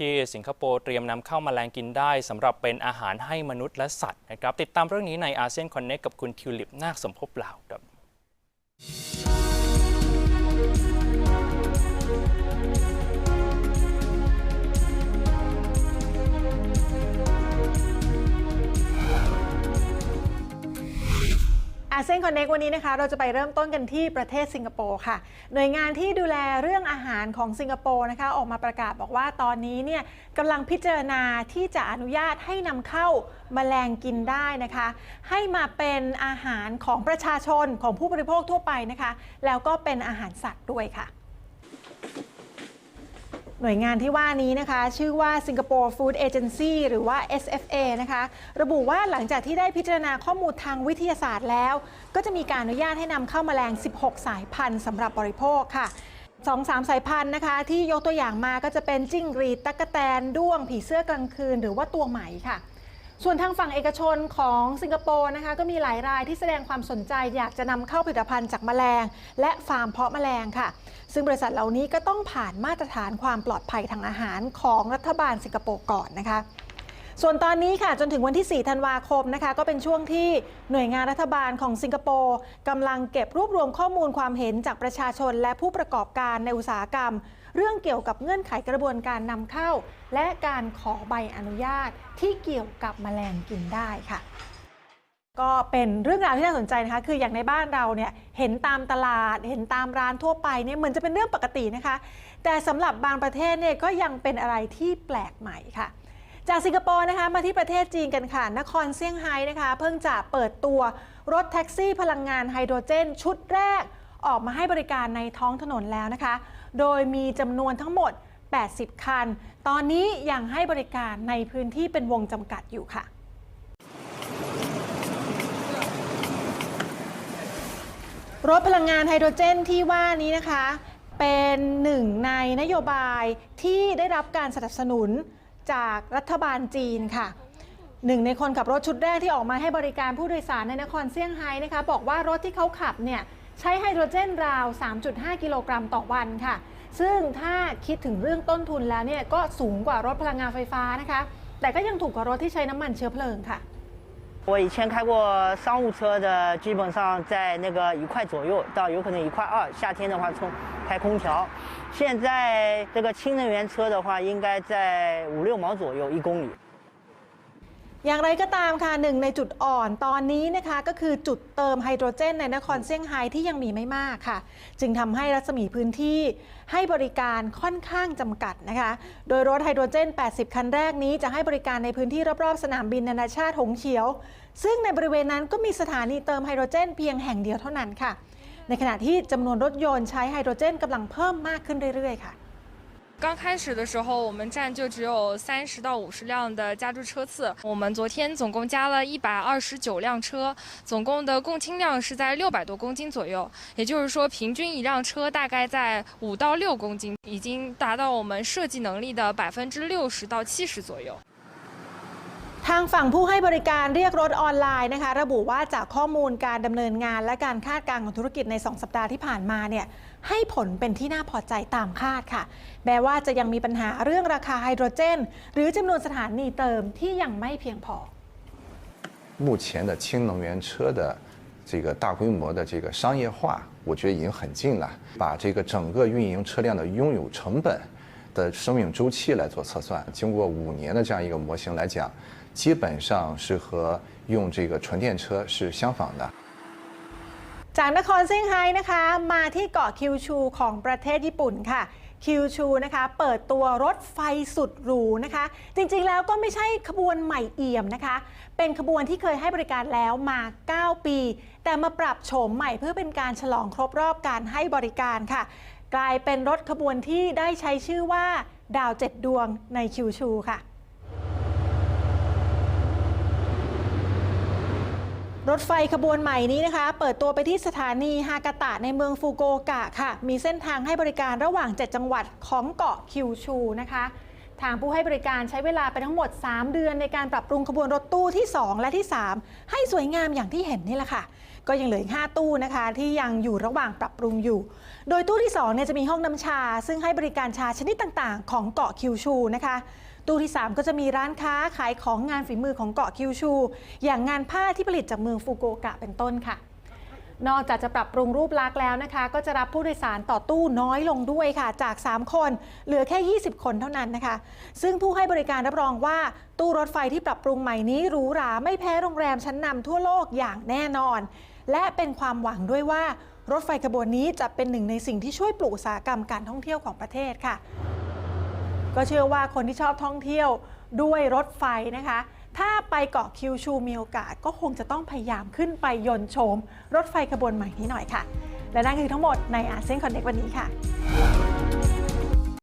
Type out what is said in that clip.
ที่สิงคโปร์เตรียมนำเข้ามาแมลงกินได้สำหรับเป็นอาหารให้มนุษย์และสัตว์นะครับติดตามเรื่องนี้ในอาเซียนคอนเน็กกับคุณทิวลิปนาคสมภพลาวครับ อาเซียนคอนเน็กวันนี้นะคะเราจะไปเริ่มต้นกันที่ประเทศสิงคโปร์ค่ะ หน่วยงานที่ดูแลเรื่องอาหารของสิงคโปร์นะคะออกมาประกาศบอกว่าตอนนี้เนี่ยกำลังพิจารณาที่จะอนุญาตให้นำเข้าแมลงกินได้นะคะ ให้มาเป็นอาหารของประชาชนของผู้บริโภคทั่วไปนะคะ แล้วก็เป็นอาหารสัตว์ด้วยค่ะ หน่วยงานที่ว่านี้นะคะ ชื่อว่า Singapore Food Agency หรือว่า SFA นะคะ ระบุว่าหลังจากที่ได้พิจารณาข้อมูลทางวิทยาศาสตร์แล้ว ก็จะมีการอนุญาตให้นำเข้ามาแมลง 16 สายพันธุ์สำหรับบริโภคค่ะสองสามสายพันธุ์นะคะ ที่ยกตัวอย่างมาก็จะเป็นจิ้งหรีดตั๊กแตนด้วงผีเสื้อกลางคืน หรือว่าตัวไหมค่ะ ส่วนทางฝั่งเอกชนของสิงคโปร์นะคะก็มีหลายรายที่แสดงความสนใจ อยากจะนำเข้าผลิตภัณฑ์จากแมลง และฟาร์มเพาะแมลงค่ะ ซึ่งบริษัทเหล่านี้ก็ต้องผ่านมาตรฐานความปลอดภัยทางอาหารของรัฐบาลสิงคโปร์ก่อนนะคะ ส่วนตอนนี้ค่ะจนถึงวันที่ 4 ธันวาคมนะคะก็เป็นช่วงที่หน่วยงานรัฐบาลของสิงคโปร์กำลังเก็บรวบรวมข้อมูลความเห็นจากประชาชนและผู้ประกอบการในอุตสาหกรรม เรื่องเกี่ยวกับเงื่อนไขกระบวนการนำเข้า และการขอใบอนุญาตที่เกี่ยวกับแมลงกินได้ค่ะก็เป็นเรื่องราวที่น่าสนใจนะคะ คืออย่างในบ้านเราเนี่ยเห็นตามตลาด เห็นตามร้านทั่วไปเนี่ยเหมือนจะเป็นเรื่องปกตินะคะ แต่สำหรับบางประเทศเนี่ยก็ยังเป็นอะไรที่แปลกใหม่ค่ะ จากสิงคโปร์นะคะมาที่ประเทศจีนกันค่ะ นครเซี่ยงไฮ้นะคะ เพิ่งจะเปิดตัวรถแท็กซี่พลังงานไฮโดรเจน ชุดแรกออกมาให้บริการในท้องถนนแล้วนะคะ โดยมีจำนวนทั้งหมด 80 คัน ตอนนี้ยังให้บริการในพื้นที่เป็นวงจำกัดอยู่ค่ะรถพลังงานไฮโดรเจนที่ว่านี้นะคะ เป็นหนึ่งในนโยบายที่ได้รับการสนับสนุน จากรัฐบาลจีนค่ะหนึ่งในคนขับรถชุดแรกที่ออกมาให้บริการผู้โดยสารในนครเซี่ยงไฮ้นะคะบอกว่ารถที่เขาขับเนี่ยใช้ไฮโดรเจนราว 3.5 กิโลกรัมต่อวันค่ะ ซึ่งถ้าคิดถึงเรื่องต้นทุนแล้วเนี่ยก็สูงกว่ารถพลังงานไฟฟ้านะคะ แต่ก็ยังถูกกว่ารถที่ใช้น้ำมันเชื้อเพลิงค่ะ 我以前开过商务车的，基本上在那个一块左右到有可能一块二，夏天的话充开空调。现在这个氢能源车的话，应该在五六毛左右一公里。 อย่างไรก็ตามค่ะหนึ่งในจุดอ่อนตอนนี้นะคะ ก็คือจุดเติมไฮโดรเจนในนครเซี่ยงไฮ้ที่ยังมีไม่มากค่ะ จึงทำให้รัศมีพื้นที่ให้บริการค่อนข้างจำกัดนะคะ โดยรถไฮโดรเจน 80 คันแรกนี้จะให้บริการในพื้นที่รอบๆ สนามบินนานาชาติหงเขียว ซึ่งในบริเวณนั้นก็มีสถานีเติมไฮโดรเจนเพียงแห่งเดียวเท่านั้นค่ะ ในขณะที่จำนวนรถยนต์ใช้ไฮโดรเจนกำลังเพิ่มมากขึ้นเรื่อยๆ ค่ะ 刚开始的时候，我们站就只有三十到五十辆的加注车次。我们昨天总共加了一百二十九辆车，总共的共氢量是在六百多公斤左右。也就是说，平均一辆车大概在五到六公斤，已经达到我们设计能力的百分之六十到七十左右。 ทางฝั่งผู้ให้บริการเรียกรถออนไลน์นะคะ ระบุว่าจากข้อมูลการดำเนินงาน และการคาดการณ์ของธุรกิจใน 2 สัปดาห์ที่ผ่านมาเนี่ยให้ผลเป็นที่น่าพอใจตามคาดค่ะ แม้ว่าจะยังมีปัญหาเรื่องราคาไฮโดรเจน หรือจำนวนสถานีเติมที่ยังไม่เพียงพอ 目前的氢能源车的这个大规模的这个商业化，我觉得已经很近了。把这个整个运营车辆的拥有成本的生命周期来做测算，经过五年的这样一个模型来讲， 基本上是和用这个纯电车是相仿的。 จากนครเซี่ยงไฮ้นะคะ มาที่เกาะคิวชูของประเทศญี่ปุ่นค่ะคิวชูนะคะ เปิดตัวรถไฟสุดหรูนะคะ จริงๆแล้วก็ไม่ใช่ขบวนใหม่เอี่ยมนะคะ เป็นขบวนที่เคยให้บริการแล้วมา 9 ปี แต่มาปรับโฉมใหม่เพื่อเป็นการฉลองครบรอบการให้บริการค่ะ กลายเป็นรถขบวนที่ได้ใช้ชื่อว่าดาวเจ็ดดวงในคิวชูค่ะ รถไฟขบวนใหม่นี้นะคะ เปิดตัวไปที่สถานีฮากาตะในเมืองฟูโกกะค่ะ มีเส้นทางให้บริการระหว่าง 7 จังหวัดของเกาะคิวชูนะคะ ทางผู้ให้บริการใช้เวลาไปทั้งหมด 3 เดือนในการปรับปรุงขบวนรถตู้ที่ 2 และที่ 3 ให้สวยงามอย่างที่เห็นนี่แหละค่ะ ก็ยังเหลืออีก5ตู้นะคะ ที่ยังอยู่ระหว่างปรับปรุงอยู่ โดยตู้ที่2เนี่ยจะมีห้องน้ำชา ซึ่งให้บริการชาชนิดต่างๆ ของเกาะคิวชูนะคะ ตู้ที่ 3 ก็จะมีร้านค้าขายของงานฝีมือของเกาะคิวชู อย่างงานผ้าที่ผลิตจากเมืองฟุกุโอกะเป็นต้นค่ะ นอกจากจะปรับปรุงรูปลักษณ์แล้วนะคะ ก็จะรับผู้โดยสารต่อตู้น้อยลงด้วยค่ะ จาก 3 คน เหลือแค่ 20 คนเท่านั้นนะคะ ซึ่งผู้ให้บริการรับรองว่าตู้รถไฟที่ปรับปรุงใหม่นี้หรูหราไม่แพ้โรงแรมชั้นนำทั่วโลกอย่างแน่นอน และเป็นความหวังด้วยว่ารถไฟขบวนนี้จะเป็นหนึ่งในสิ่งที่ช่วยปลุกอุตสาหกรรมการท่องเที่ยวของประเทศค่ะ ก็เชื่อว่าคนที่ชอบท่องเที่ยวด้วยรถไฟนะคะ ถ้าไปเกาะคิวชูมีโอกาส ก็คงจะต้องพยายามขึ้นไปยนโฉมรถไฟขบวนใหม่นี้หน่อยค่ะ และนั่นคือทั้งหมดในอาเซียนคอนเน็กวันนี้ค่ะ